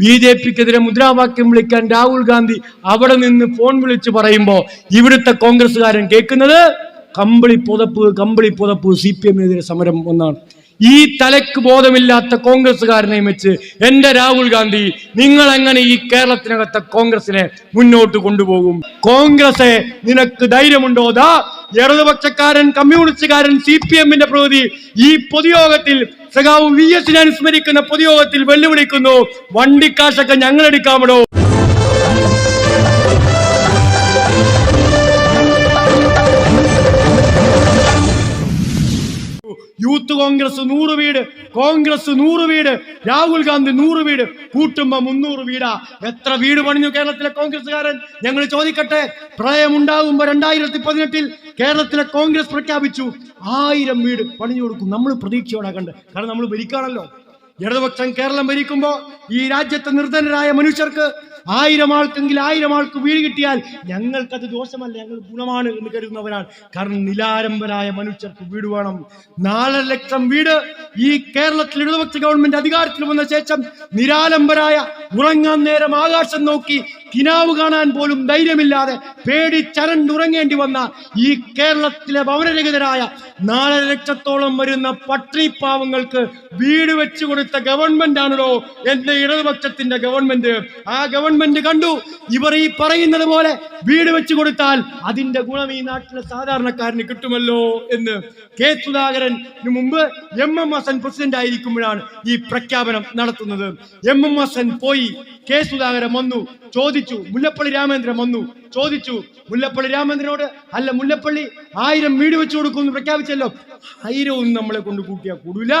B J പിക്കെതിരെ മുദ്രാവാക്യം വിളിക്കാൻ രാഹുൽ ഗാന്ധി അവിടെ നിന്ന് ഫോൺ വിളിച്ച് പറയുമ്പോൾ ഇവിടുത്തെ കോൺഗ്രസ്സുകാരൻ കേൾക്കുന്നത് കമ്പിളി പുതപ്പ് കമ്പിളി പുതപ്പ് സി പി എമ്മിനെതിരെ സമരം ഒന്നാണ്. ഈ തലക്ക് ബോധമില്ലാത്ത കോൺഗ്രസ്സുകാരനെ വെച്ച് എന്റെ രാഹുൽ ഗാന്ധി നിങ്ങൾ എങ്ങനെ ഈ കേരളത്തിനകത്തെ കോൺഗ്രസിനെ മുന്നോട്ട് കൊണ്ടുപോകും? കോൺഗ്രസ് നിനക്ക് ധൈര്യമുണ്ടോ? ഇടതുപക്ഷക്കാരൻ കമ്മ്യൂണിസ്റ്റുകാരൻ സി പി എമ്മിന്റെ പ്രകൃതി ഈ പൊതുയോഗത്തിൽ സഖാവ് വി എസിനെ അനുസ്മരിക്കുന്ന പൊതുയോഗത്തിൽ വെല്ലുവിളിക്കുന്നു. വണ്ടിക്കാശൊക്കെ ഞങ്ങൾ എടുക്കാമടോ യൂത്ത് കോൺഗ്രസ് നൂറ് വീട് കോൺഗ്രസ് നൂറ് വീട് രാഹുൽ ഗാന്ധി നൂറ് വീട് കൂട്ടുമ്പോ മുന്നൂറ് വീടാ. എത്ര വീട് പണിഞ്ഞു കേരളത്തിലെ കോൺഗ്രസ്സുകാരൻ? ഞങ്ങൾ ചോദിക്കട്ടെ. പ്രളയമുണ്ടാകുമ്പോ രണ്ടായിരത്തി പതിനെട്ടിൽ കേരളത്തിലെ കോൺഗ്രസ് പ്രഖ്യാപിച്ചു. ആയിരം വീട് പണിഞ്ഞു കൊടുക്കും. നമ്മൾ പ്രതീക്ഷയോടെ കണ്ട്. കാരണം നമ്മൾ ഭരിക്കാണല്ലോ. ഇടതുപക്ഷം കേരളം ഭരിക്കുമ്പോ ഈ രാജ്യത്തെ നിർധനരായ മനുഷ്യർക്ക് ആയിരം ആൾക്കെങ്കിൽ ആയിരം ആൾക്ക് വീട് കിട്ടിയാൽ ഞങ്ങൾക്കത് ദോഷമല്ല ഞങ്ങൾ ഗുണമാണ് എന്ന് കരുതുന്നവരാണ്. കാരണം നിലാരംബരായ മനുഷ്യർക്ക് വീട് വേണം. നാലര ലക്ഷം വീട് ഈ കേരളത്തിൽ ഇടതുപക്ഷ ഗവൺമെന്റ് അധികാരത്തിൽ വന്ന ശേഷം നിരാലംബരായ ഉറങ്ങാൻ നേരം ആകാശം നോക്കി കിനാവ് കാണാൻ പോലും ധൈര്യമില്ലാതെ പേടി ചരണ്ടുറങ്ങേണ്ടി വന്ന ഈ കേരളത്തിലെ ഭവനരഹിതരായ നാലര ലക്ഷത്തോളം വരുന്ന പട്ടി പാവങ്ങൾക്ക് വീട് വെച്ചു കൊടുത്ത ഗവൺമെന്റ് ആണല്ലോ എന്റെ ഇടതുപക്ഷത്തിന്റെ ഗവൺമെന്റ്. ആ ഗവൺമെന്റ് കണ്ടു. ഇവർ ഈ പറയുന്നത് പോലെ വീട് വെച്ചു കൊടുത്താൽ അതിന്റെ ഗുണം ഈ നാട്ടിലെ സാധാരണക്കാരന് കിട്ടുമല്ലോ എന്ന് കെ സുധാകരന് മുമ്പ് എം എം ഹസൻ പ്രസിഡന്റ് ആയിരിക്കുമ്പോഴാണ് ഈ പ്രഖ്യാപനം നടത്തുന്നത്. എം എം ഹസൻ പോയി കെ സുധാകരൻ വന്നു ചോദിച്ചു മുല്ലപ്പള്ളി രാമേന്ദ്രൻ വന്നു ചോദിച്ചു മുല്ലപ്പള്ളി രാമേന്ദ്രനോട് അല്ല മുല്ലപ്പള്ളി ആയിരം വീട് വെച്ചു കൊടുക്കുമെന്ന് പ്രഖ്യാപിച്ചല്ലോ. ആയിരവും നമ്മളെ കൊണ്ട് കൂട്ടിയാൽ കൂടില്ല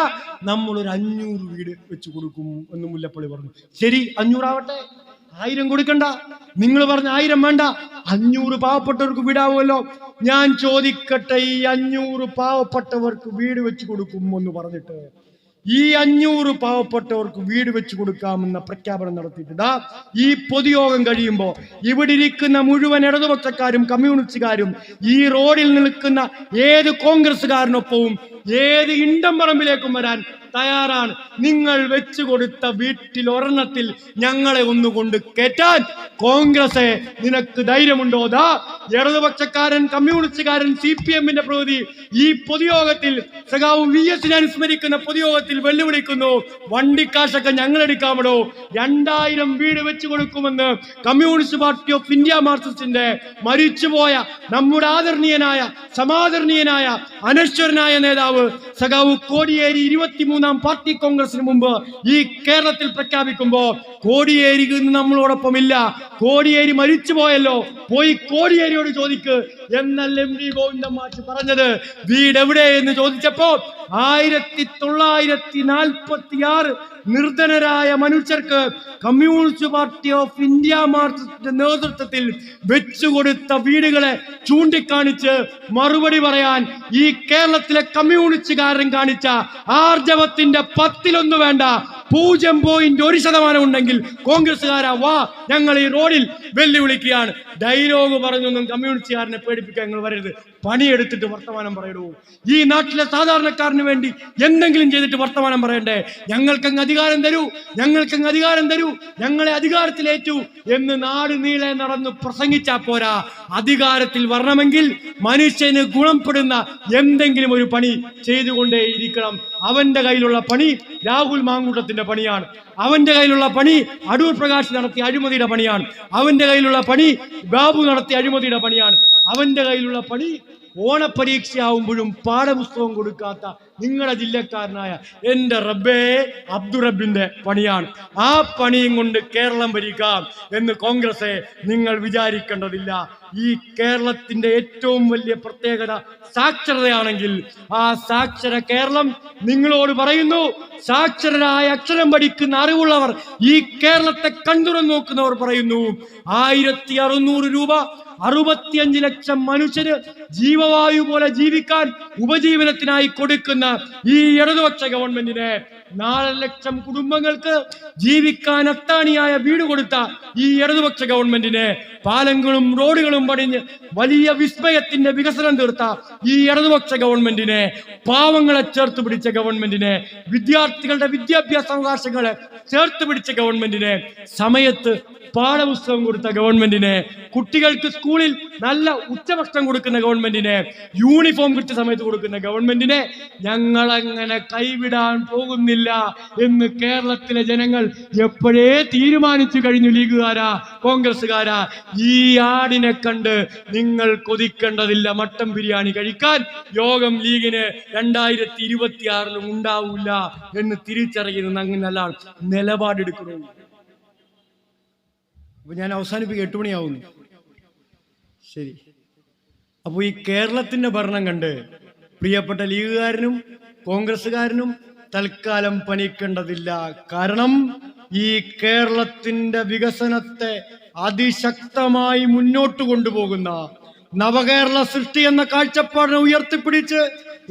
നമ്മൾ ഒരു അഞ്ഞൂറ് വീട് വെച്ചു കൊടുക്കും എന്ന് മുല്ലപ്പള്ളി പറഞ്ഞു. ശരി അഞ്ഞൂറാവട്ടെ. ആയിരം കൊടുക്കണ്ട. നിങ്ങൾ പറഞ്ഞ ആയിരം വേണ്ട. അഞ്ഞൂറ് പാവപ്പെട്ടവർക്ക് വീടാവുമല്ലോ. ഞാൻ ചോദിക്കട്ടെ ഈ അഞ്ഞൂറ് പാവപ്പെട്ടവർക്ക് വീട് വെച്ച് കൊടുക്കും എന്ന് പറഞ്ഞിട്ട് ഈ അഞ്ഞൂറ് പാവപ്പെട്ടവർക്ക് വീട് വെച്ച് കൊടുക്കാമെന്ന പ്രഖ്യാപനം നടത്തിയിട്ടുണ്ട് ഈ പൊതുയോഗം കഴിയുമ്പോൾ ഇവിടെ ഇരിക്കുന്ന മുഴുവൻ ഇടതുപക്ഷക്കാരും കമ്മ്യൂണിസ്റ്റുകാരും ഈ റോഡിൽ നിൽക്കുന്ന ഏത് കോൺഗ്രസ്സുകാരനൊപ്പവും ഏത് ഇണ്ടം പറമ്പിലേക്കും വരാൻ തയ്യാറാണ്. നിങ്ങൾ വെച്ചു കൊടുത്ത വീട്ടിൽ ഒരെണ്ണത്തിൽ ഞങ്ങളെ ഒന്നുകൊണ്ട് കയറ്റാൻ കോൺഗ്രസ് നിനക്ക് ധൈര്യമുണ്ടോ? ദാ ഇടതുപക്ഷക്കാരൻ കമ്മ്യൂണിസ്റ്റുകാരൻ സി പി എമ്മിന്റെ പ്രതി ഈ പൊതുയോഗത്തിൽ സഖാവ് വി എസിനെ അനുസ്മരിക്കുന്ന പൊതുയോഗത്തിൽ വെല്ലുവിളിക്കുന്നു. വണ്ടിക്കാശൊക്കെ ഞങ്ങൾ എടുക്കാമടോ രണ്ടായിരം വീട് വെച്ചു കൊടുക്കുമെന്ന് കമ്മ്യൂണിസ്റ്റ് പാർട്ടി ഓഫ് ഇന്ത്യ മാർക്സിസ്റ്റിന്റെ മരിച്ചുപോയ നമ്മുടെ ആദരണീയനായ സമാദരണീയനായ അനശ്വരനായ നേതാവ് സഖാവ് കോടിയേരി ഇരുപത്തിമൂന്നാം പാർട്ടി കോൺഗ്രസിന് മുമ്പ് ഈ കേരളത്തിൽ പ്രഖ്യാപിക്കുമ്പോ കോടിയേരി നമ്മളോടൊപ്പം ഇല്ല കോടിയേരി മരിച്ചു പോയല്ലോ പോയി കോടിയേരിയോട് ചോദിക്ക്. എന്നല്ല എം വി ഗോവിന്ദൻ മാഷ് പറഞ്ഞത് വീട് എവിടെ എന്ന് ചോദിച്ചപ്പോ ആയിരത്തി തൊള്ളായിരത്തി നാൽപ്പത്തി ആറ് നിർധനരായ മനുഷ്യർക്ക് കമ്മ്യൂണിസ്റ്റ് പാർട്ടി ഓഫ് ഇന്ത്യ മാർക്സിന്റെ നേതൃത്വത്തിൽ വെച്ചുകൊടുത്ത വീടുകളെ ചൂണ്ടിക്കാണിച്ച് മറുപടി പറയാൻ ഈ കേരളത്തിലെ കമ്മ്യൂണിസ്റ്റുകാരൻ കാണിച്ച ആർജവത്തിന്റെ പത്തിലൊന്നു വേണ്ട പൂജ്യം പോയിന്റ് ഒരു ശതമാനം ഉണ്ടെങ്കിൽ കോൺഗ്രസ്സുകാരാ വാ ഞങ്ങൾ ഈ റോഡിൽ വെല്ലുവിളിക്കുകയാണ്. ഡയലോഗ് പറഞ്ഞൊന്നും കമ്മ്യൂണിസ്റ്റുകാരനെ പേടിപ്പിക്കാൻ നിങ്ങൾ വരരുത്. പണിയെടുത്തിട്ട് വർത്തമാനം പറയടൂ ഈ നാട്ടിലെ സാധാരണക്കാരന് വേണ്ടി എന്തെങ്കിലും ചെയ്തിട്ട് വർത്തമാനം പറയണ്ടേ? ഞങ്ങൾക്കങ്ങ് അധികാരം തരൂ ഞങ്ങൾക്കങ്ങ് അധികാരം തരൂ ഞങ്ങളെ അധികാരത്തിലേറ്റു എന്ന് നാട് നീളെ നടന്ന് പ്രസംഗിച്ചാ പോരാ. അധികാരത്തിൽ വരണമെങ്കിൽ മനുഷ്യന് ഗുണപ്പെടുന്ന എന്തെങ്കിലും ഒരു പണി ചെയ്തുകൊണ്ടേ ഇരിക്കണം അവന്റെ കയ്യിലുള്ള പണി രാഹുൽ മാങ്കൂട്ടത്തിന്റെ പണിയാണ്. അവന്റെ കയ്യിലുള്ള പണി അടൂർ പ്രകാശ് നടത്തിയ അഴിമതിയുടെ പണിയാണ്. അവന്റെ കയ്യിലുള്ള പണി ബാബു നടത്തിയ അഴിമതിയുടെ പണിയാണ്. അവന്റെ കയ്യിലുള്ള പണി ഓണപരീക്ഷയാവുമ്പോഴും പാഠപുസ്തകം കൊടുക്കാത്ത നിങ്ങളുടെ ജില്ലക്കാരനായ എന്റെ റബ്ബേ അബ്ദുറബിന്റെ പണിയാണ്. ആ പണിയും കൊണ്ട് കേരളം ഭരിക്കാം എന്ന് കോൺഗ്രസ് നിങ്ങൾ വിചാരിക്കേണ്ടതില്ല. ഈ കേരളത്തിന്റെ ഏറ്റവും വലിയ പ്രത്യേകത സാക്ഷരതയാണെങ്കിൽ ആ സാക്ഷര കേരളം നിങ്ങളോട് പറയുന്നു സാക്ഷരരായ അക്ഷരം പഠിക്കുന്ന അറിവുള്ളവർ ഈ കേരളത്തെ കണ്ടുറന്നു നോക്കുന്നവർ പറയുന്നു ആയിരത്തി അറുന്നൂറ് രൂപ അറുപത്തിയഞ്ച് ലക്ഷം മനുഷ്യര് ജീവവായു പോലെ ജീവിക്കാൻ ഉപജീവനത്തിനായി കൊടുക്കുന്ന ഈ ഇടതുപക്ഷ ഗവൺമെന്റിനെ നാല് ലക്ഷം കുടുംബങ്ങൾക്ക് ജീവിക്കാൻ അത്താണിയായ വീട് കൊടുത്ത ഈ ഇടതുപക്ഷ ഗവൺമെന്റിനെ പാലങ്ങളും റോഡുകളും പണിഞ്ഞ് വലിയ വിസ്മയത്തിന്റെ വികസനം തീർത്ത ഈ ഇടതുപക്ഷ ഗവൺമെന്റിനെ പാവങ്ങളെ ചേർത്ത് പിടിച്ച ഗവൺമെന്റിനെ വിദ്യാർത്ഥികളുടെ വിദ്യാഭ്യാസ അവകാശങ്ങളെ ചേർത്ത് പിടിച്ച ഗവൺമെന്റിനെ സമയത്ത് പാഠപുസ്തകം കൊടുത്ത ഗവൺമെന്റിനെ കുട്ടികൾക്ക് സ്കൂളിൽ നല്ല ഉച്ചഭക്ഷണം കൊടുക്കുന്ന ഗവൺമെന്റിനെ യൂണിഫോം കൃത്യസമയത്ത് കൊടുക്കുന്ന ഗവൺമെന്റിനെ ഞങ്ങൾ അങ്ങനെ കൈവിടാൻ പോകുന്നില്ല എന്ന് കേരളത്തിലെ ജനങ്ങൾ എപ്പോഴേ തീരുമാനിച്ചു കഴിഞ്ഞു ലീഗുകാരാ കോൺഗ്രസ്സുകാരാ ഈ ആടിനെ കണ്ട് നിങ്ങൾ കൊതിക്കേണ്ടതില്ല. മട്ടൻ ബിരിയാണി കഴിക്കാൻ യോഗം ലീഗിന് രണ്ടായിരത്തി ഇരുപത്തി ഉണ്ടാവില്ല എന്ന് തിരിച്ചറിയുന്ന അങ്ങനെയല്ല. നിലപാടെടുക്കുന്നു അപ്പൊ ഞാൻ അവസാനിപ്പിക്കും എട്ട് മണിയാവുന്നു. ശരി. അപ്പോൾ ഈ കേരളത്തിന്റെ ഭരണം കണ്ട് പ്രിയപ്പെട്ട ലീഗുകാരനും കോൺഗ്രസ്സുകാരനും തൽക്കാലം പണിക്കേണ്ടതില്ല. കാരണം ഈ കേരളത്തിന്റെ വികസനത്തെ അതിശക്തമായി മുന്നോട്ട് കൊണ്ടുപോകുന്ന നവകേരള സൃഷ്ടി എന്ന കാഴ്ചപ്പാടിനെ ഉയർത്തിപ്പിടിച്ച്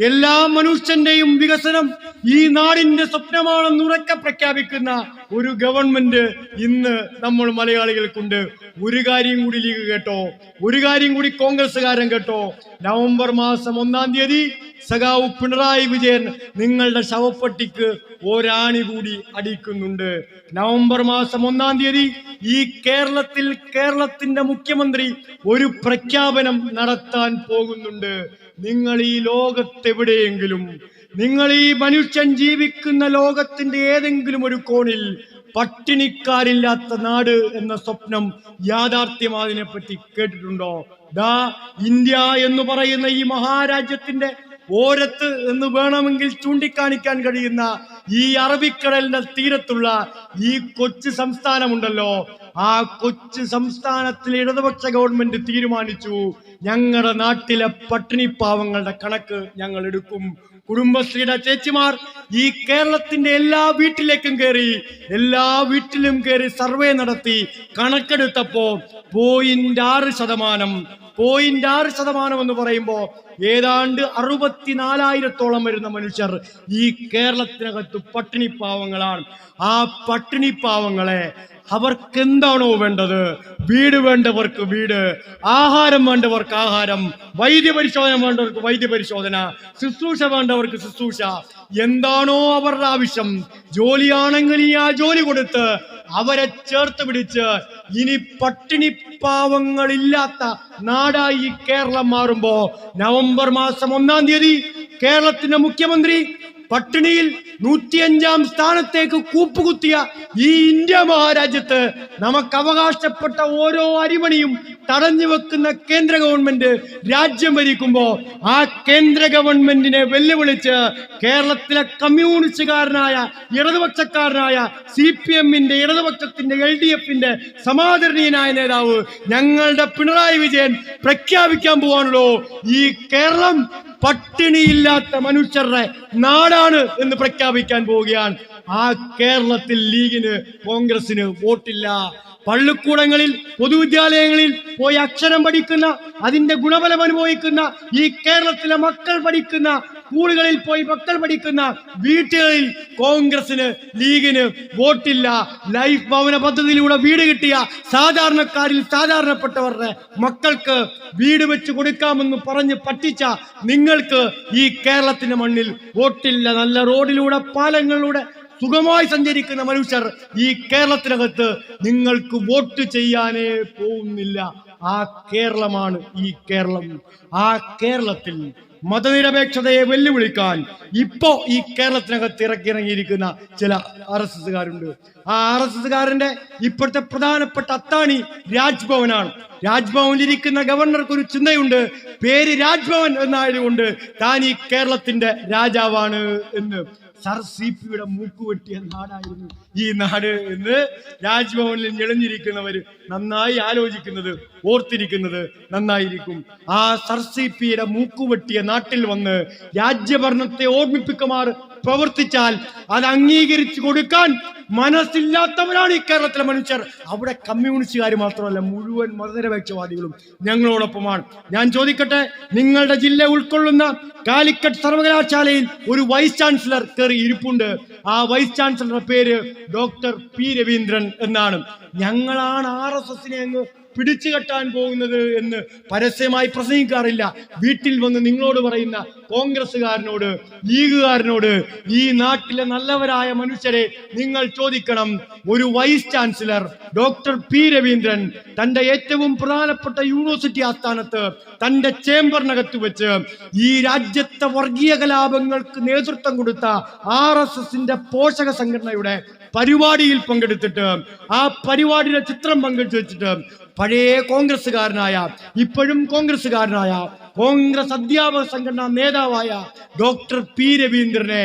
എല്ലാ മനുഷ്യന്റെയും വികസനം ഈ നാടിന്റെ സ്വപ്നമാണെന്ന് ഉറക്കെ പ്രഖ്യാപിക്കുന്ന ഒരു ഗവൺമെന്റ് ഇന്ന് നമ്മൾ മലയാളികൾക്കുണ്ട്. ഒരു കാര്യം കൂടി ലീഗ് കേട്ടോ. ഒരു കാര്യം കൂടി കോൺഗ്രസ്സുകാരൻ കേട്ടോ. നവംബർ മാസം ഒന്നാം തീയതി സഖാവ് പിണറായി വിജയൻ നിങ്ങളുടെ ശവപ്പെട്ടിക്ക് ഒരാണി കൂടി അടിക്കുന്നുണ്ട്. നവംബർ മാസം ഒന്നാം തീയതി ഈ കേരളത്തിൽ കേരളത്തിന്റെ മുഖ്യമന്ത്രി ഒരു പ്രഖ്യാപനം നടത്താൻ പോകുന്നുണ്ട്. നിങ്ങൾ ഈ ലോകത്തെവിടെയെങ്കിലും നിങ്ങൾ ഈ മനുഷ്യൻ ജീവിക്കുന്ന ലോകത്തിന്റെ ഏതെങ്കിലും ഒരു കോണിൽ പട്ടിണിക്കാരില്ലാത്ത നാട് എന്ന സ്വപ്നം യാഥാർത്ഥ്യമാതിനെ പറ്റി കേട്ടിട്ടുണ്ടോ? ദാ ഇന്ത്യ എന്ന് പറയുന്ന ഈ മഹാരാജ്യത്തിന്റെ ഓരത്ത് എന്ന് വേണമെങ്കിൽ ചൂണ്ടിക്കാണിക്കാൻ കഴിയുന്ന ഈ അറബിക്കടലിന്റെ തീരത്തുള്ള ഈ കൊച്ചു സംസ്ഥാനമുണ്ടല്ലോ. ആ കൊച്ചു സംസ്ഥാനത്തിലെ ഇടതുപക്ഷ ഗവൺമെന്റ് തീരുമാനിച്ചു ഞങ്ങളുടെ നാട്ടിലെ പട്ടിണി പാവങ്ങളുടെ കണക്ക് ഞങ്ങൾ എടുക്കും. കുടുംബശ്രീയുടെ ചേച്ചിമാർ ഈ കേരളത്തിന്റെ എല്ലാ വീട്ടിലേക്കും കയറി എല്ലാ വീട്ടിലും കയറി സർവേ നടത്തി കണക്കെടുത്തപ്പോ പോയിന്റ് ആറ് ശതമാനം പോയിന്റ് ആറ് ശതമാനം എന്ന് പറയുമ്പോൾ ഏതാണ്ട് അറുപത്തിനാലായിരത്തോളം വരുന്ന മനുഷ്യർ ഈ കേരളത്തിനകത്ത് പട്ടിണി പാവങ്ങളാണ്. ആ പട്ടിണി പാവങ്ങളെ അവർക്ക് എന്താണോ വേണ്ടത്? വീട് വേണ്ടവർക്ക് വീട് ആഹാരം വേണ്ടവർക്ക് ആഹാരം വൈദ്യപരിശോധന വേണ്ടവർക്ക് വൈദ്യപരിശോധന ശുശ്രൂഷ വേണ്ടവർക്ക് ശുശ്രൂഷ എന്താണോ അവരുടെ ആവശ്യം. ജോലിയാണെങ്കിൽ ഈ ആ ജോലി കൊടുത്ത് അവരെ ചേർത്ത് പിടിച്ച് ഇനി പട്ടിണി പാവങ്ങളില്ലാത്ത നാടായി കേരളം മാറുമ്പോ നവംബർ മാസം ഒന്നാം തീയതി കേരളത്തിന്റെ മുഖ്യമന്ത്രി പട്ടിണിയിൽ നൂറ്റിയഞ്ചാം സ്ഥാനത്തേക്ക് കൂപ്പുകുത്തിയ ഈ ഇന്ത്യ മഹാരാജ്യത്ത് നമുക്ക് അവകാശപ്പെട്ട ഓരോ അരിമണിയും തടഞ്ഞു വെക്കുന്ന കേന്ദ്ര ഗവൺമെന്റ് രാജ്യം ഭരിക്കുമ്പോ ആ കേന്ദ്ര ഗവൺമെന്റിനെ വെല്ലുവിളിച്ച് കേരളത്തിലെ കമ്മ്യൂണിസ്റ്റുകാരനായ ഇടതുപക്ഷക്കാരനായ സി പി എമ്മിന്റെ ഇടതുപക്ഷത്തിന്റെ എൽ ഡി എഫിന്റെ സമാദരണീയനായ നേതാവ് ഞങ്ങളുടെ പിണറായി വിജയൻ പ്രഖ്യാപിക്കാൻ പോവാണല്ലോ. ഈ കേരളം പട്ടിണിയില്ലാത്ത മനുഷ്യരുടെ നാടാണ് എന്ന് പ്രഖ്യാപിക്കാൻ പോവുകയാണ്. ആ കേരളത്തിൽ ലീഗിന് കോൺഗ്രസിന് വോട്ടില്ല. പള്ളിക്കൂടങ്ങളിൽ പൊതുവിദ്യാലയങ്ങളിൽ പോയി അക്ഷരം പഠിക്കുന്ന അതിന്റെ ഗുണഫലം അനുഭവിക്കുന്ന ഈ കേരളത്തിലെ മക്കൾ പഠിക്കുന്ന സ്കൂളുകളിൽ പോയി മക്കൾ പഠിക്കുന്ന വീട്ടുകളിൽ കോൺഗ്രസിന് ലീഗിന് വോട്ടില്ല. ലൈഫ് ഭവന പദ്ധതിയിലൂടെ വീട് കിട്ടിയ സാധാരണക്കാരിൽ സാധാരണപ്പെട്ടവരുടെ മക്കൾക്ക് വീട് വെച്ച് കൊടുക്കാമെന്ന് പറഞ്ഞ് പറ്റിച്ച നിങ്ങൾക്ക് ഈ കേരളത്തിന്റെ മണ്ണിൽ വോട്ടില്ല. നല്ല റോഡിലൂടെ പാലങ്ങളിലൂടെ സുഖമായി സഞ്ചരിക്കുന്ന മനുഷ്യർ ഈ കേരളത്തിനകത്ത് നിങ്ങൾക്ക് വോട്ട് ചെയ്യാനേ പോകുന്നില്ല. ആ കേരളമാണ് ഈ കേരളം. ആ കേരളത്തിൽ മതനിരപേക്ഷതയെ വെല്ലുവിളിക്കാൻ ഇപ്പോ ഈ കേരളത്തിനകത്ത് ഇറക്കിറങ്ങിയിരിക്കുന്ന ചില ആർ എസ് എസ്സുകാരുണ്ട്. ആ ആർ എസ് എസ്സുകാരന്റെ ഇപ്പോഴത്തെ പ്രധാനപ്പെട്ട അത്താണി രാജ്ഭവനാണ്. രാജ്ഭവനിലിരിക്കുന്ന ഗവർണർക്ക് ഒരു ചിന്തയുണ്ട്. പേര് രാജ്ഭവൻ എന്നായതുകൊണ്ട് താൻ ഈ കേരളത്തിന്റെ രാജാവാണ് എന്ന്. സർ സി പിയുടെ മൂക്കുവെട്ടിയ നാടായിരുന്നു ഈ നാട് എന്ന് രാജ്ഭവനിൽ ഞെളിഞ്ഞിരിക്കുന്നവർ നന്നായി ആലോചിക്കുന്നത് ഓർത്തിരിക്കുന്നത് നന്നായിരിക്കും. ആ സർ സി പിയുടെ മൂക്കുവെട്ടിയ നാട്ടിൽ വന്ന് രാജ്യഭരണത്തെ ഓർമ്മിപ്പിക്കുമാർ പ്രവർത്തിച്ചാൽ അത് അംഗീകരിച്ചു കൊടുക്കാൻ മനസ്സില്ലാത്തവരാണ് ഈ കേരളത്തിലെ മനുഷ്യർ. അവിടെ കമ്മ്യൂണിസ്റ്റുകാർ മാത്രമല്ല മുഴുവൻ മതനിരപേക്ഷവാദികളും ഞങ്ങളോടൊപ്പമാണ്. ഞാൻ ചോദിക്കട്ടെ നിങ്ങളുടെ ജില്ല ഉൾക്കൊള്ളുന്ന കാലിക്കറ്റ് സർവകലാശാലയിൽ ഒരു വൈസ് ചാൻസലർ കയറി ഇരിപ്പുണ്ട്. ആ വൈസ് ചാൻസലറുടെ പേര് ഡോക്ടർ പി രവീന്ദ്രൻ എന്നാണ്. ഞങ്ങളാണ് ആർ എസ് എസിനെ അങ്ങ് പിടിച്ചു കെട്ടാൻ പോകുന്നത് എന്ന് പരസ്യമായി പ്രസംഗിക്കാറില്ല. വീട്ടിൽ വന്ന് നിങ്ങളോട് പറയുന്ന കോൺഗ്രസ്സുകാരനോട് ലീഗുകാരനോട് ഈ നാട്ടിലെ നല്ലവരായ മനുഷ്യരെ നിങ്ങൾ ചോദിക്കണം. ഒരു vice chancellor doctor P Raveendran തന്റെ ഏറ്റവും പ്രധാനപ്പെട്ട യൂണിവേഴ്സിറ്റി ആസ്ഥാനത്ത് തന്റെ ചേംബറിനകത്ത് വെച്ച് ഈ രാജ്യത്തെ വർഗീയ കലാപങ്ങൾക്ക് നേതൃത്വം കൊടുത്ത ആർ എസ് എസിന്റെ പോഷക സംഘടനയുടെ പരിപാടിയിൽ പങ്കെടുത്തിട്ട് ആ പരിപാടിയുടെ ചിത്രം പങ്കെടുത്തു വെച്ചിട്ട് പഴയ കോൺഗ്രസ്സുകാരനായ ഇപ്പോഴും കോൺഗ്രസ്സുകാരനായ കോൺഗ്രസ് അധ്യാപക സംഘടനാ നേതാവായ ഡോക്ടർ പി രവീന്ദ്രനെ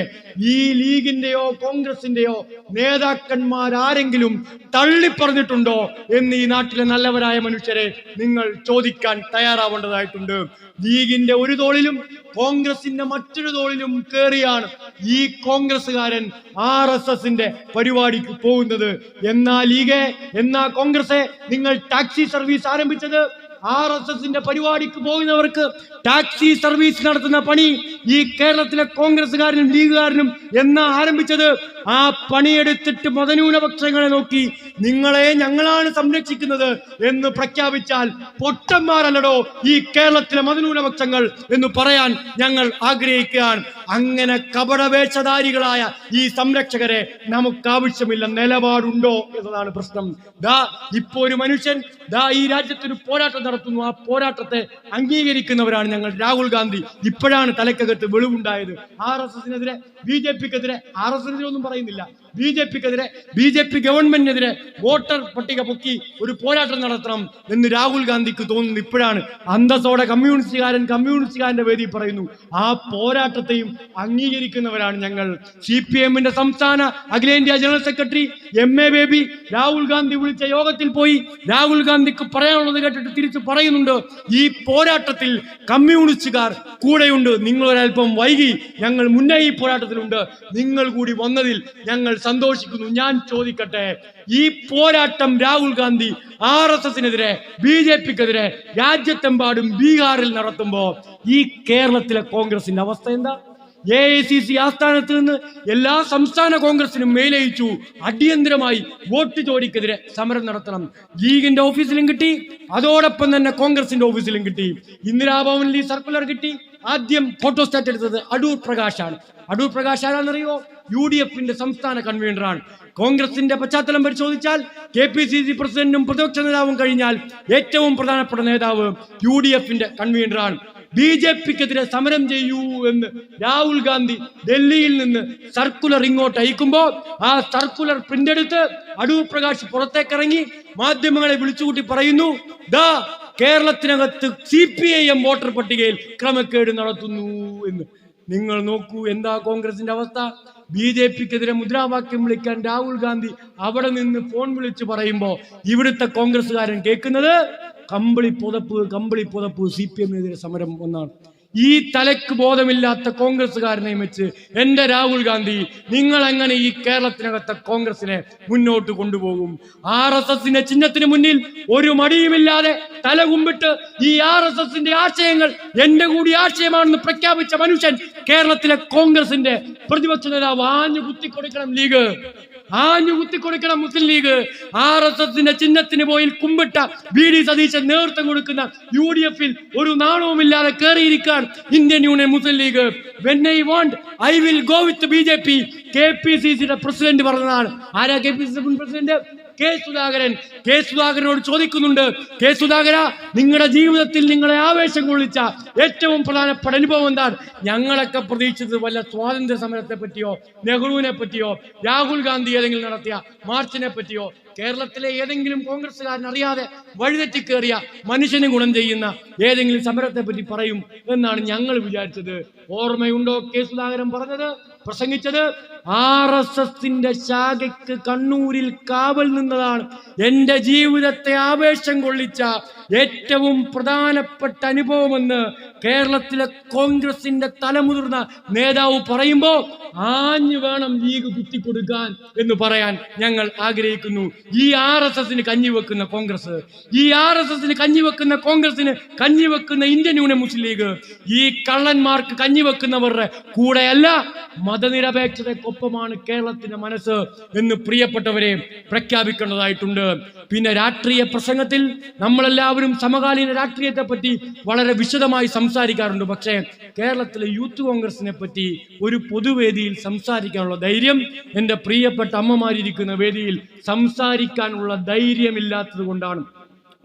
ഈ ലീഗിന്റെയോ കോൺഗ്രസിന്റെയോ നേതാക്കന്മാരാരെങ്കിലും തള്ളിപ്പറഞ്ഞിട്ടുണ്ടോ എന്ന് ഈ നാട്ടിലെ നല്ലവരായ മനുഷ്യരെ നിങ്ങൾ ചോദിക്കാൻ തയ്യാറാവേണ്ടതായിട്ടുണ്ട്. ലീഗിന്റെ ഒരു തോളിലും കോൺഗ്രസിന്റെ മറ്റൊരു തോളിലും കയറിയാണ് ഈ കോൺഗ്രസ്സുകാരൻ ആർ എസ് എസിന്റെ പരിപാടിക്ക് പോകുന്നത്. എന്നാ ലീഗെ എന്നാ കോൺഗ്രസ് നിങ്ങൾ ടാക്സി സർവീസ് ആരംഭിച്ചത്? ആർ എസ് എസിന്റെ പരിപാടിക്ക് പോകുന്നവർക്ക് ടാക്സി സർവീസ് നടത്തുന്ന പണി ഈ കേരളത്തിലെ കോൺഗ്രസ്സുകാരനും ലീഗുകാരനും എന്നാ ആരംഭിച്ചത്? ആ പണിയെടുത്തിട്ട് മതന്യൂനപക്ഷങ്ങളെ നോക്കി നിങ്ങളെ ഞങ്ങളാണ് സംരക്ഷിക്കുന്നത് എന്ന് പ്രഖ്യാപിച്ചാൽ പൊട്ടന്മാരല്ലടോ ഈ കേരളത്തിലെ മതന്യൂനപക്ഷങ്ങൾ എന്ന് പറയാൻ ഞങ്ങൾ ആഗ്രഹിക്കുകയാണ്. അങ്ങനെ കപടവേഷധാരികളായ ഈ സംരക്ഷകരെ നമുക്ക് ആവശ്യമില്ല നിലപാടുണ്ടോ എന്നതാണ് പ്രശ്നം. ദാ ഇപ്പോ ഒരു മനുഷ്യൻ ദാ ഈ രാജ്യത്തൊരു പോരാട്ടം നടത്തുന്നു. ആ പോരാട്ടത്തെ അംഗീകരിക്കുന്നവരാണ് ഞങ്ങൾ. രാഹുൽ ഗാന്ധി ഇപ്പോഴാണ് തലക്കകത്ത് വെളിവുണ്ടായത്. ആർ എസ് എസിനെതിരെ ബി ജെ പിക്കെതിരെ ആർ എസ് എസിനെതിരെ ഒന്നും പറയുന്നില്ല ബി ജെ പിക്കെതിരെ ബി ജെ പി ഗവൺമെന്റിനെതിരെ വോട്ടർ പട്ടിക പൊക്കി ഒരു പോരാട്ടം നടത്തണം എന്ന് രാഹുൽ ഗാന്ധിക്ക് തോന്നുന്നത് ഇപ്പോഴാണ്. അന്തസ്സോടെ കമ്മ്യൂണിസ്റ്റുകാരൻ കമ്മ്യൂണിസ്റ്റുകാരന്റെ വേദി പറയുന്നു. ആ പോരാട്ടത്തെയും അംഗീകരിക്കുന്നവരാണ് ഞങ്ങൾ. സി പി എമ്മിന്റെ സംസ്ഥാന അഖിലേന്ത്യാ general secretary M A Baby Rahul Gandhi വിളിച്ച യോഗത്തിൽ പോയി രാഹുൽ ഗാന്ധിക്ക് പറയാനുള്ളത് കേട്ടിട്ട് തിരിച്ചു പറയുന്നുണ്ട് ഈ പോരാട്ടത്തിൽ കമ്മ്യൂണിസ്റ്റുകാർ കൂടെയുണ്ട്. നിങ്ങളൊരൽപ്പം വൈകി ഞങ്ങൾ മുന്നേ ഈ പോരാട്ടത്തിലുണ്ട്. നിങ്ങൾ കൂടി വന്നതിൽ ഞങ്ങൾ സന്തോഷിക്കുന്നു. ഞാൻ ചോദിക്കട്ടെ ഈ പോരാട്ടം രാഹുൽ ഗാന്ധി ആർ എസ് എസിനെതിരെ ബി ജെ പിക്കെതിരെ രാജ്യത്തെമ്പാടും ബീഹാറിൽ നടത്തുമ്പോ ഈ കേരളത്തിലെ കോൺഗ്രസിന്റെ അവസ്ഥ എന്താ? എ ഐ സി സി ആസ്ഥാനത്ത് നിന്ന് എല്ലാ സംസ്ഥാന കോൺഗ്രസിനും മേലയിച്ചു അടിയന്തരമായി വോട്ട് ചോദിക്കെതിരെ സമരം നടത്തണം. ലീഗിന്റെ ഓഫീസിലും കിട്ടി അതോടൊപ്പം തന്നെ കോൺഗ്രസിന്റെ ഓഫീസിലും കിട്ടി. ഇന്ദിരാഭവനിൽ ഈ സർക്കുലർ കിട്ടി. ആദ്യം ഫോട്ടോസ്റ്റാറ്റ് എടുത്തത് അടൂർ പ്രകാശാണ്. അടൂർ പ്രകാശ് ആരാന്നറിയോ യു ഡി എഫിന്റെ സംസ്ഥാന കൺവീനറാണ്. കോൺഗ്രസിന്റെ പശ്ചാത്തലം പരിശോധിച്ചാൽ കെ പി സി സി പ്രസിഡന്റും പ്രതിപക്ഷ നേതാവും കഴിഞ്ഞാൽ ഏറ്റവും പ്രധാനപ്പെട്ട നേതാവ് യു ഡി എഫിന്റെ കൺവീനറാണ്. ബി ജെ പിക്കെതിരെ സമരം ചെയ്യൂ എന്ന് രാഹുൽ ഗാന്ധി ഡൽഹിയിൽ നിന്ന് സർക്കുലർ ഇങ്ങോട്ട് അയക്കുമ്പോൾ ആ സർക്കുലർ പ്രിന്റ് എടുത്ത് അടൂർ പ്രകാശ് പുറത്തേക്കിറങ്ങി മാധ്യമങ്ങളെ വിളിച്ചുകൂട്ടി പറയുന്നു ദാ കേരളത്തിനകത്ത് C P I M voter പട്ടികയിൽ ക്രമക്കേട് നടത്തുന്നു എന്ന്. നിങ്ങൾ നോക്കൂ എന്താ കോൺഗ്രസിന്റെ അവസ്ഥ. ബി ജെ പിക്കെതിരെ മുദ്രാവാക്യം വിളിക്കാൻ രാഹുൽ ഗാന്ധി അവിടെ നിന്ന് ഫോൺ വിളിച്ച് പറയുമ്പോൾ ഇവിടുത്തെ കോൺഗ്രസ്സുകാരൻ കേൾക്കുന്നത് കമ്പിളി പുതപ്പ് കമ്പിളി പുതപ്പ് സി പി എമ്മിനെതിരെ സമരം ഒന്നാണ്. ഈ തലക്ക് ബോധമില്ലാത്ത കോൺഗ്രസ്സുകാരനെ വെച്ച് എന്റെ രാഹുൽ ഗാന്ധി നിങ്ങൾ എങ്ങനെ ഈ കേരളത്തിനകത്തെ കോൺഗ്രസിനെ മുന്നോട്ട് കൊണ്ടുപോകും? ആർ എസ് എസിന്റെ ചിഹ്നത്തിന് മുന്നിൽ ഒരു മടിയുമില്ലാതെ തല കുമ്പിട്ട് ഈ ആർ എസ് എസിന്റെ ആശയങ്ങൾ എന്റെ കൂടി ആശയമാണെന്ന് പ്രഖ്യാപിച്ച മനുഷ്യൻ കേരളത്തിലെ കോൺഗ്രസിന്റെ പ്രതിപക്ഷ നേതാവ് ആഞ്ഞു കുത്തിക്കൊടുക്കണം ലീഗ്. ആഞ്ഞു കുത്തിക്കൊടുക്കണം മുസ്ലിം ലീഗ് ആർ എസ് എസിന്റെ ചിഹ്നത്തിന് പോയി കുമ്പിട്ട ബി ഡി സതീശൻ നേതൃത്വം കൊടുക്കുന്ന യു ഡി എഫിൽ ഒരു നാണവുമില്ലാതെ കയറിയിരിക്കാൻ Indian union Muslim league. When I want I will go with B J P K P C സിയുടെ പ്രസിഡന്റ് പറഞ്ഞതാണ്. ആരാ കെ പി സി സി മുൻ പ്രസിഡന്റ്? കെ സുധാകരൻ കെ സുധാകരനോട് ചോദിക്കുന്നുണ്ട് കെ സുധാകര നിങ്ങളുടെ ജീവിതത്തിൽ നിങ്ങളെ ആവേശം കൊള്ളിച്ച ഏറ്റവും പ്രധാനപ്പെട്ട അനുഭവം എന്താണ്? ഞങ്ങളൊക്കെ പ്രതീക്ഷിച്ചത് വല്ല സ്വാതന്ത്ര്യ സമരത്തെ പറ്റിയോ നെഹ്റുവിനെ പറ്റിയോ രാഹുൽ ഗാന്ധി ഏതെങ്കിലും നടത്തിയ മാർച്ചിനെ പറ്റിയോ കേരളത്തിലെ ഏതെങ്കിലും കോൺഗ്രസ്സുകാരൻ അറിയാതെ വഴിതെറ്റി കയറിയ മനുഷ്യന് ഗുണം ചെയ്യുന്ന ഏതെങ്കിലും സമരത്തെ പറ്റി പറയും എന്നാണ് ഞങ്ങൾ വിചാരിച്ചത്. ഓർമ്മയുണ്ടോ കെ സുധാകരൻ പറഞ്ഞത്? പ്രസംഗിച്ചത്? ആർ എസ് എസിന്റെ ശാഖയ്ക്ക് കണ്ണൂരിൽ കാവൽ നിന്നതാണ് എന്റെ ജീവിതത്തെ ആവേശം കൊള്ളിച്ച ഏറ്റവും പ്രധാനപ്പെട്ട അനുഭവമെന്ന് കേരളത്തിലെ കോൺഗ്രസിന്റെ തലമുതിർന്ന നേതാവ് പറയുമ്പോൾ ആഞ്ഞു വേണം ലീഗ് കുത്തിക്കൊടുക്കാൻ എന്ന് പറയാൻ ഞങ്ങൾ ആഗ്രഹിക്കുന്നു. ഈ ആർ എസ് എസിന് കഞ്ഞിവെക്കുന്ന കോൺഗ്രസ് ഈ ആർ എസ് എസിന് കഞ്ഞിവെക്കുന്ന കോൺഗ്രസിന് കഞ്ഞിവെക്കുന്ന ഇന്ത്യൻ യൂണിയൻ മുസ്ലിം ലീഗ് ഈ കള്ളന്മാർക്ക് കഞ്ഞിവെക്കുന്നവരുടെ കൂടെയല്ല മതനിരപേക്ഷതയ്ക്കൊപ്പമാണ് കേരളത്തിന്റെ മനസ്സ് എന്ന് പ്രിയപ്പെട്ടവരെ പ്രഖ്യാപിക്കേണ്ടതായിട്ടുണ്ട്. പിന്നെ രാഷ്ട്രീയ പ്രസംഗത്തിൽ നമ്മളെല്ലാവരും സമകാലീന രാഷ്ട്രീയത്തെ പറ്റി വളരെ വിശദമായി സംസാരിക്കാറുണ്ട്. പക്ഷേ കേരളത്തിലെ യൂത്ത് കോൺഗ്രസിനെ പറ്റി ഒരു പൊതുവേദിയിൽ സംസാരിക്കാനുള്ള ധൈര്യം എന്റെ പ്രിയപ്പെട്ട അമ്മമാരിയിരിക്കുന്ന വേദിയിൽ സംസാരിക്കാനുള്ള ധൈര്യമില്ലാത്തത് കൊണ്ടാണ്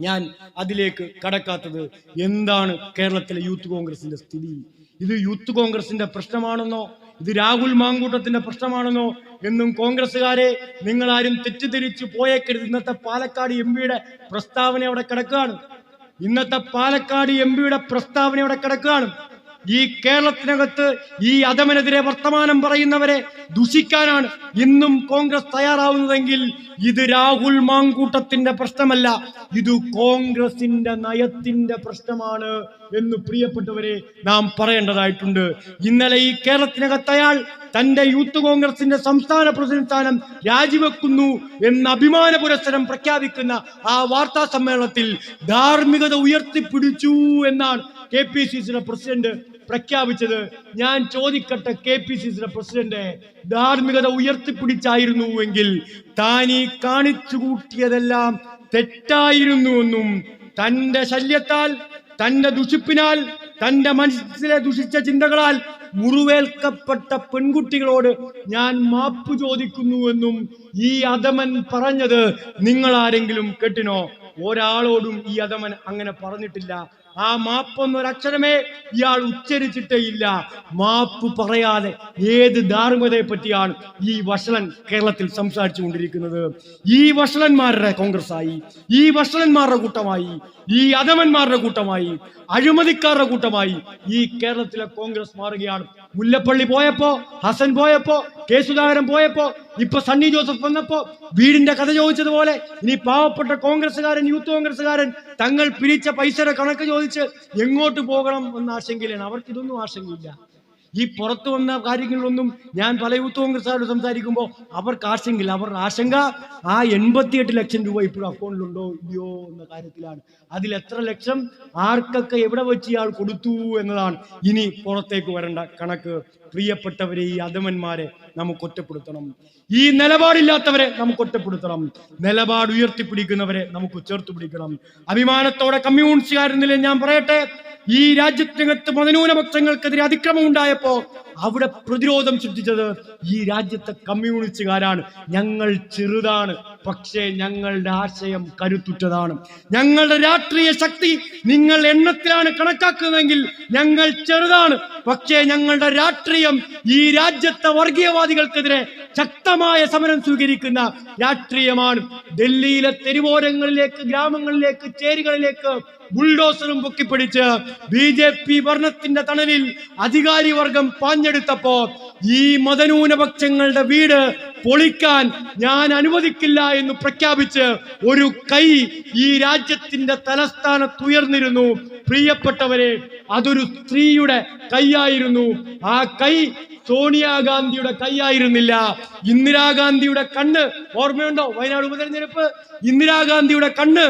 ഞാൻ അതിലേക്ക് കടക്കാത്തത്. എന്താണ് കേരളത്തിലെ യൂത്ത് കോൺഗ്രസിന്റെ സ്ഥിതി? ഇത് യൂത്ത് കോൺഗ്രസിന്റെ പ്രശ്നമാണെന്നോ ഇത് രാഹുൽ മാങ്കൂട്ടത്തിന്റെ പ്രശ്നമാണെന്നോ എന്നും കോൺഗ്രസ്സുകാരെ നിങ്ങൾ ആരും തെറ്റിദ്ധരിച്ചു പോയേക്കരുത്. ഇന്നത്തെ പാലക്കാട് എം പിയുടെ പ്രസ്താവന അവിടെ കിടക്കുകയാണ്. ഇന്നത്തെ പാലക്കാട് എം പിയുടെ പ്രസ്താവന അവിടെ കിടക്കുകയാണ്. ഈ കേരളത്തിനകത്ത് ഈ അധമനെതിരെ വർത്തമാനം പറയുന്നവരെ ദുഷിക്കാനാണ് ഇന്നും കോൺഗ്രസ് തയ്യാറാവുന്നതെങ്കിൽ ഇത് രാഹുൽ മാങ്കൂട്ടത്തിന്റെ പ്രശ്നമല്ല. ഇത് കോൺഗ്രസിന്റെ നയത്തിന്റെ പ്രശ്നമാണ് എന്ന് പ്രിയപ്പെട്ടവരെ നാം പറയേണ്ടതായിട്ടുണ്ട്. ഇന്നലെ ഈ കേരളത്തിനകത്ത് അയാൾ തന്റെ യൂത്ത് കോൺഗ്രസിന്റെ സംസ്ഥാന പ്രസിഡന്റ് സ്ഥാനം രാജിവെക്കുന്നു എന്ന അഭിമാന പുരസ്സരം പ്രഖ്യാപിക്കുന്ന ആ വാർത്താ സമ്മേളനത്തിൽ ധാർമ്മികത ഉയർത്തിപ്പിടിച്ചു എന്നാണ് കെ പി സി സിയുടെ പ്രസിഡന്റ് പ്രഖ്യാപിച്ചത് ഞാൻ ചോദിക്കട്ടെ കെ പി സി സിയുടെ പ്രസിഡന്റ് ധാർമ്മികത ഉയർത്തിപ്പിടിച്ചായിരുന്നുവെങ്കിൽ താൻ ഈ കാണിച്ചു കൂട്ടിയതെല്ലാം തെറ്റായിരുന്നുവെന്നും തന്റെ ശല്യത്താൽ തന്റെ ദുഷിപ്പിനാൽ തന്റെ മനസ്സിലെ ദുഷിച്ച ചിന്തകളാൽ മുറിവേൽക്കപ്പെട്ട പെൺകുട്ടികളോട് ഞാൻ മാപ്പ് ചോദിക്കുന്നുവെന്നും ഈ അധമൻ പറഞ്ഞത് നിങ്ങൾ ആരെങ്കിലും കേട്ടിനോ? ഒരാളോടും ഈ അധമൻ അങ്ങനെ പറഞ്ഞിട്ടില്ല. ആ മാപ്പൊന്നൊരക്ഷരമേ ഇയാൾ ഉച്ചരിച്ചിട്ടേ ഇല്ല മാപ്പ് പറയാതെ ഏത് ധാർമ്മികതയെ പറ്റിയാണ് ഈ വഷളൻ കേരളത്തിൽ സംസാരിച്ചു കൊണ്ടിരിക്കുന്നത് ഈ വഷളന്മാരുടെ കോൺഗ്രസ് ആയി ഈ വഷളന്മാരുടെ കൂട്ടമായി ഈ അധമന്മാരുടെ കൂട്ടമായി അഴിമതിക്കാരുടെ കൂട്ടമായി ഈ കേരളത്തിലെ കോൺഗ്രസ് മാറുകയാണ്. മുല്ലപ്പള്ളി പോയപ്പോ ഹസൻ പോയപ്പോ കെ സുധാകരൻ പോയപ്പോ ഇപ്പൊ സണ്ണി ജോസഫ് വന്നപ്പോ വീടിന്റെ കഥ ചോദിച്ചതുപോലെ ഇനി പാവപ്പെട്ട കോൺഗ്രസ്സുകാരൻ യൂത്ത് കോൺഗ്രസ്സുകാരൻ തങ്ങൾ പിരിച്ച പൈസയുടെ കണക്ക് ചോദിച്ച് എങ്ങോട്ട് പോകണം എന്ന ആശങ്കയിലാണ്. അവർക്ക് ഇതൊന്നും ആശങ്കയില്ല. ഈ പുറത്തു വന്ന കാര്യങ്ങളിലൊന്നും ഞാൻ പല യൂത്ത് കോൺഗ്രസ്സുകാരോട് സംസാരിക്കുമ്പോൾ അവർക്ക് ആശങ്കയില്ല. അവരുടെ ആശങ്ക ആ എൺപത്തിയെട്ട് ലക്ഷം രൂപ ഇപ്പോഴും അക്കൗണ്ടിലുണ്ടോ ഇല്ലയോ എന്ന കാര്യത്തിലാണ്. അതിൽ എത്ര ലക്ഷം ആർക്കൊക്കെ എവിടെ വെച്ച് ഇയാൾ കൊടുത്തു എന്നതാണ്. ഇനി പുറത്തേക്ക് വരേണ്ട കണക്ക്. പ്രിയപ്പെട്ടവരെ ഈ അധമന്മാരെ നമുക്ക് ഒറ്റപ്പെടുത്തണം. ഈ നിലപാടില്ലാത്തവരെ നമുക്ക് ഒറ്റപ്പെടുത്തണം. നിലപാട് ഉയർത്തിപ്പിടിക്കുന്നവരെ നമുക്ക് ചേർത്ത് പിടിക്കണം. അഭിമാനത്തോടെ കമ്മ്യൂണിസ്റ്റുകാരെന്നില്ല ഞാൻ പറയട്ടെ ഈ രാജ്യത്തിനകത്ത് മതന്യൂനപക്ഷങ്ങൾക്കെതിരെ അതിക്രമം ഉണ്ടായപ്പോ അവിടെ പ്രതിരോധം സൃഷ്ടിച്ചത് ഈ രാജ്യത്തെ കമ്മ്യൂണിസ്റ്റുകാരാണ്. ഞങ്ങൾ ചെറുതാണ്. പക്ഷേ ഞങ്ങളുടെ ആശയം കരുത്തുറ്റതാണ്. ഞങ്ങളുടെ രാഷ്ട്രീയ ശക്തി നിങ്ങൾ എണ്ണത്തിലാണ് കണക്കാക്കുന്നതെങ്കിൽ ഞങ്ങൾ ചെറുതാണ്. പക്ഷേ ഞങ്ങളുടെ രാഷ്ട്രീയം ഈ രാജ്യത്തെ വർഗീയവാദികൾക്കെതിരെ ശക്തമായ സമരം സ്വീകരിക്കുന്ന രാഷ്ട്രീയമാണ്. ഡൽഹിയിലെ തെരുവോരങ്ങളിലേക്ക് ഗ്രാമങ്ങളിലേക്ക് ചേരികളിലേക്ക് ബുൾഡോസറും പൊക്കിപ്പിടിച്ച് ബി ജെ പി ഭരണത്തിന്റെ തണലിൽ അധികാരി വർഗം പാഞ്ഞെടുത്തപ്പോ ഈ മതന്യൂനപക്ഷങ്ങളുടെ വീട് പൊളിക്കാൻ ഞാൻ അനുവദിക്കില്ല എന്ന് പ്രഖ്യാപിച്ച് ഒരു കൈ ഈ രാജ്യത്തിന്റെ തലസ്ഥാനത്ത് ഉയർന്നിരുന്നു. പ്രിയപ്പെട്ടവരെ അതൊരു സ്ത്രീയുടെ കൈയായിരുന്നു. ആ കൈ സോണിയാഗാന്ധിയുടെ കൈയായിരുന്നില്ല. ഇന്ദിരാഗാന്ധിയുടെ കണ്ണ് ഓർമ്മയുണ്ടോ? വയനാട് ഉപതെരഞ്ഞെടുപ്പ്? ഇന്ദിരാഗാന്ധിയുടെ കണ്ണ്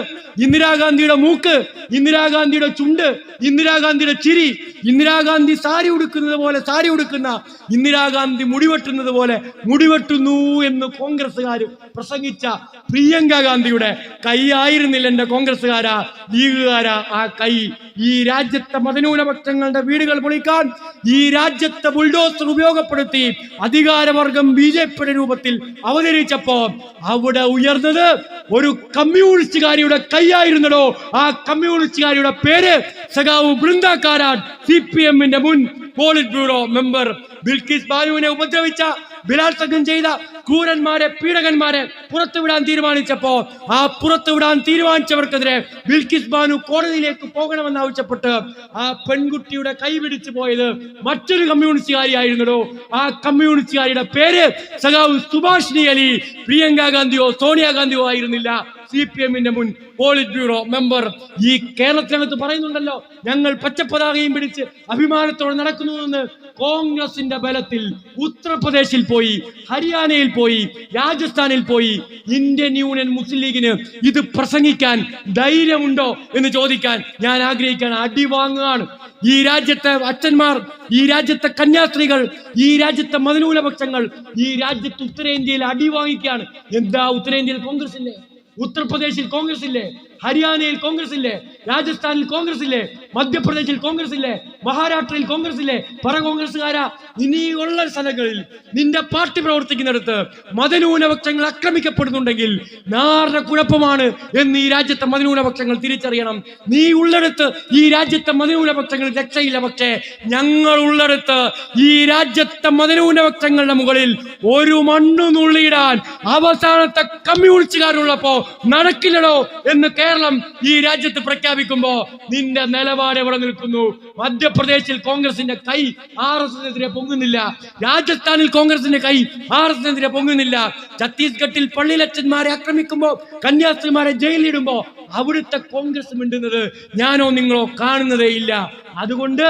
ഇന്ദിരാഗാന്ധിയുടെ മൂക്ക് ഇന്ദിരാഗാന്ധിയുടെ ചുണ്ട് ഇന്ദിരാഗാന്ധിയുടെ ചിരി ഇന്ദിരാഗാന്ധി സാരി ഉടുക്കുന്നത് പോലെ സാരി ഉടുക്കുന്ന ഇന്ദിരാഗാന്ധി മുടിവെട്ടുന്നത് പോലെ മുടിവെട്ടുന്നു എന്ന് കോൺഗ്രസ്സുകാർ പ്രസംഗിച്ച പ്രിയങ്ക ഗാന്ധിയുടെ കൈ ആയിരുന്നില്ല എന്റെ കോൺഗ്രസ്സുകാരാ ലീഗുകാരാ. ആ കൈ ഈ രാജ്യത്തെ മതന്യൂനപക്ഷങ്ങളുടെ വീടുകൾ പൊളിക്കാൻ ഈ രാജ്യത്തെ ബുൾഡോസർ ഉപയോഗപ്പെടുത്തി അധികാരവർഗം ബി ജെ പിയുടെ രൂപത്തിൽ അവതരിച്ചപ്പോ അവിടെ ഉയർന്നത് ഒരു കമ്മ്യൂണിസ്റ്റുകാരിയുടെ കൈയായിരുന്നടോ. ആ കമ്മ്യൂണിസ്റ്റുകാരിയുടെ പേര് സഖാവ് ബൃന്ദാക്കാരാൻ സി പി എമ്മിന്റെ മുൻ പോളിറ്റ് ബ്യൂറോ മെമ്പർ ബിൽക്കിസ് ബാനുവിനെ ഉപദ്രവിച്ച ബലാത്സംഗം ചെയ്ത ക്രൂരന്മാരെ പീഡകന്മാരെ പുറത്തുവിടാൻ തീരുമാനിച്ചപ്പോ ആ പുറത്തുവിടാൻ തീരുമാനിച്ചവർക്കെതിരെ ബിൽക്കിസ് ബാനു കോടതിയിലേക്ക് പോകണമെന്ന് ആവശ്യപ്പെട്ട് ആ പെൺകുട്ടിയുടെ കൈ പിടിച്ചു പോയത് മറ്റൊരു കമ്മ്യൂണിസ്റ്റുകാരിയായിരുന്നല്ലോ. ആ കമ്മ്യൂണിസ്റ്റുകാരിയുടെ പേര് സഖാവ് സുഭാഷിണി അലി. പ്രിയങ്ക ഗാന്ധിയോ സോണിയാഗാന്ധിയോ ആയിരുന്നില്ല. സി പി എമ്മിന്റെ മുൻ പോളിറ്റ് ബ്യൂറോ മെമ്പർ ഈ കേരളത്തിനകത്ത് പറയുന്നുണ്ടല്ലോ ഞങ്ങൾ പച്ചപ്പതാകയും പിടിച്ച് അഭിമാനത്തോടെ നടക്കുന്നുവെന്ന് കോൺഗ്രസിന്റെ ബലത്തിൽ ഉത്തർപ്രദേശിൽ പോയി ഹരിയാനയിൽ പോയി രാജസ്ഥാനിൽ പോയി ഇന്ത്യൻ യൂണിയൻ മുസ്ലിം ലീഗിന് ഇത് പ്രസംഗിക്കാൻ ധൈര്യമുണ്ടോ എന്ന് ചോദിക്കാൻ ഞാൻ ആഗ്രഹിക്കാൻ അടി വാങ്ങുകയാണ്. ഈ രാജ്യത്തെ അച്ഛന്മാർ ഈ രാജ്യത്തെ കന്യാസ്ത്രീകൾ ഈ രാജ്യത്തെ മതനൂലപക്ഷങ്ങൾ ഈ രാജ്യത്ത് ഉത്തരേന്ത്യയിൽ അടി വാങ്ങിക്കുകയാണ്. എന്താ ഉത്തരേന്ത്യയിൽ കോൺഗ്രസ് ഇല്ലേ ഉത്തർപ്രദേശിൽ കോൺഗ്രസ് ഇല്ലേ ഹരിയാനയിൽ കോൺഗ്രസ് ഇല്ലേ രാജസ്ഥാനിൽ കോൺഗ്രസ് ഇല്ലേ മധ്യപ്രദേശിൽ കോൺഗ്രസ് ഇല്ലേ മഹാരാഷ്ട്രയിൽ കോൺഗ്രസ് ഇല്ലേ പറ കോൺഗ്രസ്സുകാരാ ഇനിയുള്ള സ്ഥലങ്ങളിൽ നിന്റെ പാർട്ടി പ്രവർത്തിക്കുന്നിടത്ത് മതന്യൂനപക്ഷങ്ങൾ ആക്രമിക്കപ്പെടുന്നുണ്ടെങ്കിൽ നാറിന കുഴപ്പമാണ് എന്ന് ഈ രാജ്യത്തെ മതന്യൂനപക്ഷങ്ങൾ തിരിച്ചറിയണം. നീ ഉള്ളിടത്ത് ഈ രാജ്യത്തെ മതന്യൂനപക്ഷങ്ങൾ രക്ഷയില്ല പക്ഷേ ഞങ്ങൾ ഉള്ളിടത്ത് ഈ രാജ്യത്തെ മതന്യൂനപക്ഷങ്ങളുടെ മുകളിൽ ഒരു മണ്ണു നുള്ളിയിടാൻ അവസാനത്തെ കമ്മ്യൂണിസ്റ്റുകാരുള്ളപ്പോ നടക്കില്ലടോ എന്ന് കേരളം ഈ രാജ്യത്ത് പ്രഖ്യാപിക്കുമ്പോ നിന്റെ നിലപാട് എവിടെ നിൽക്കുന്നു? മധ്യപ്രദേശിൽ കോൺഗ്രസിന്റെ കൈ ആർ എസ് എസിനെതിരെ പൊങ്ങുന്നില്ല. രാജസ്ഥാനിൽ കോൺഗ്രസിന്റെ കൈ ആർ എസ് എസിനെതിരെ പൊങ്ങുന്നില്ല. ഛത്തീസ്ഗഡിൽ പള്ളിയിലച്ചന്മാരെ ആക്രമിക്കുമ്പോ കന്യാസ്ത്രീമാരെ ജയിലിടുമ്പോ അവിടുത്തെ കോൺഗ്രസ് മിണ്ടുന്നത് ഞാനോ നിങ്ങളോ കാണുന്നതേ ഇല്ല അതുകൊണ്ട്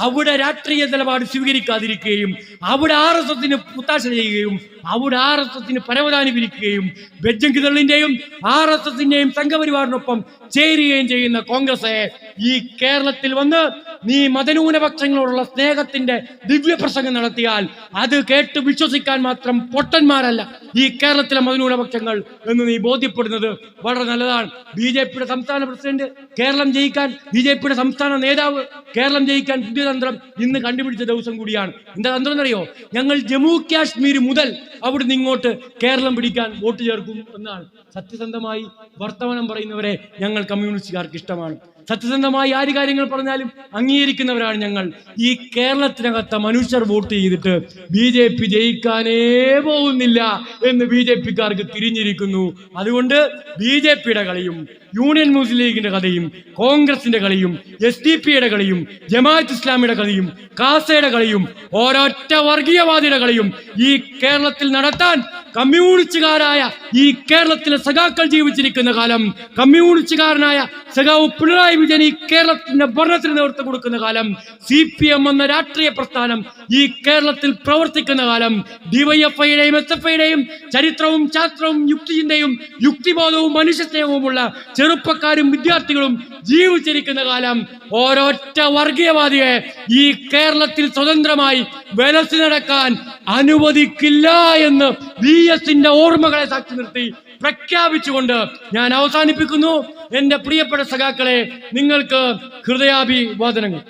അവിടെ രാഷ്ട്രീയ നിലപാട് സ്വീകരിക്കാതിരിക്കുകയും അവിടെ ആർ എസ് എസിന് പുത്താശ ചെയ്യുകയും അവിടെ ആർ എസ് എസിന് പരവതാനി വിരിക്കുകയും ബെജ്ജങ്കിതളിന്റെയും ആർ എസ് എസിന്റെയും സംഘപരിവാറിനൊപ്പം ചേരുകയും ചെയ്യുന്ന കോൺഗ്രസ് ഈ കേരളത്തിൽ വന്ന് നീ മതന്യൂനപക്ഷങ്ങളോടുള്ള സ്നേഹത്തിന്റെ ദിവ്യ പ്രസംഗം നടത്തിയാൽ അത് കേട്ട് വിശ്വസിക്കാൻ മാത്രം പൊട്ടന്മാരല്ല. ഈ കേരളത്തിലെ മതന്യൂനപക്ഷങ്ങൾ എന്ന് നീ ബോധ്യപ്പെടുന്നത് വളരെ നല്ലതാണ്. ബി ജെ പിയുടെ സംസ്ഥാന പ്രസിഡന്റ് കേരളം ജയിക്കാൻ ബി ജെ പിയുടെ സംസ്ഥാന നേതാവ് കേരളം ജയിക്കാൻ പുതിയ തന്ത്രം ഇന്ന് കണ്ടുപിടിച്ച ദിവസം കൂടിയാണ്. എന്താ തന്ത്രം എന്നറിയോ? ഞങ്ങൾ ജമ്മു കാശ്മീർ മുതൽ അവിടുന്ന് ഇങ്ങോട്ട് കേരളം പിടിക്കാൻ വോട്ട് ചേർക്കും എന്നാണ് സത്യസന്ധമായി വർത്തമാനം പറയുന്നവരെ ഞങ്ങൾ കമ്മ്യൂണിസ്റ്റുകാർക്ക് ഇഷ്ടമാണ്. സത്യസന്ധമായി ആര് കാര്യങ്ങൾ പറഞ്ഞാലും അംഗീകരിക്കുന്നവരാണ് ഞങ്ങൾ. ഈ കേരളത്തിനകത്ത് മനുഷ്യർ വോട്ട് ചെയ്തിട്ട് ബി ജെ പി ജയിക്കാനേ പോകുന്നില്ല എന്ന് ബി ജെ പിക്കാർക്ക് തിരിഞ്ഞിരിക്കുന്നു. അതുകൊണ്ട് ബി ജെ പിയുടെ കളിയും യൂണിയൻ മുസ്ലിം ലീഗിന്റെ കഥയും കോൺഗ്രസിന്റെ കളിയും എസ് ഡി പിയുടെ കളിയും ജമാഅത്ത് ഇസ്ലാമിയുടെ കളിയും കാസയുടെ കളിയും ഒരൊറ്റ വർഗീയവാദിയുടെ കളിയും ഈ കേരളത്തിൽ നടത്താൻ കമ്മ്യൂണിസ്റ്റുകാരായ ഈ കേരളത്തിലെ സഖാക്കൾ ജീവിച്ചിരിക്കുന്ന കാലം കമ്മ്യൂണിസ്റ്റുകാരനായ സഖാവ് പിണറായി വിജയൻ ഈ കേരളത്തിന്റെ ഭരണത്തിന് നേതൃത്വം കൊടുക്കുന്ന കാലം സി പി എം എന്ന രാഷ്ട്രീയ പ്രസ്ഥാനം ഈ കേരളത്തിൽ പ്രവർത്തിക്കുന്ന കാലം ഡിവൈഎഫ്ഐയുടെയും എസ് എഫ് ഐയുടെയും ചരിത്രവും ശാസ്ത്രവും യുക്തിചിന്തയും യുക്തിബോധവും മനുഷ്യസ്നേഹവുമുള്ള ചെറുപ്പക്കാരും വിദ്യാർത്ഥികളും ജീവിച്ചിരിക്കുന്ന കാലം ഓരോറ്റ വർഗീയവാദിയെ ഈ കേരളത്തിൽ സ്വതന്ത്രമായി വെലസി നടക്കാൻ അനുവദിക്കില്ല എന്ന് വി എസിന്റെ ഓർമ്മകളെ സാക്ഷി നിർത്തി പ്രഖ്യാപിച്ചുകൊണ്ട് ഞാൻ അവസാനിപ്പിക്കുന്നു. എന്റെ പ്രിയപ്പെട്ട സഖാക്കളെ നിങ്ങൾക്ക് ഹൃദയാഭിവാദനങ്ങൾ.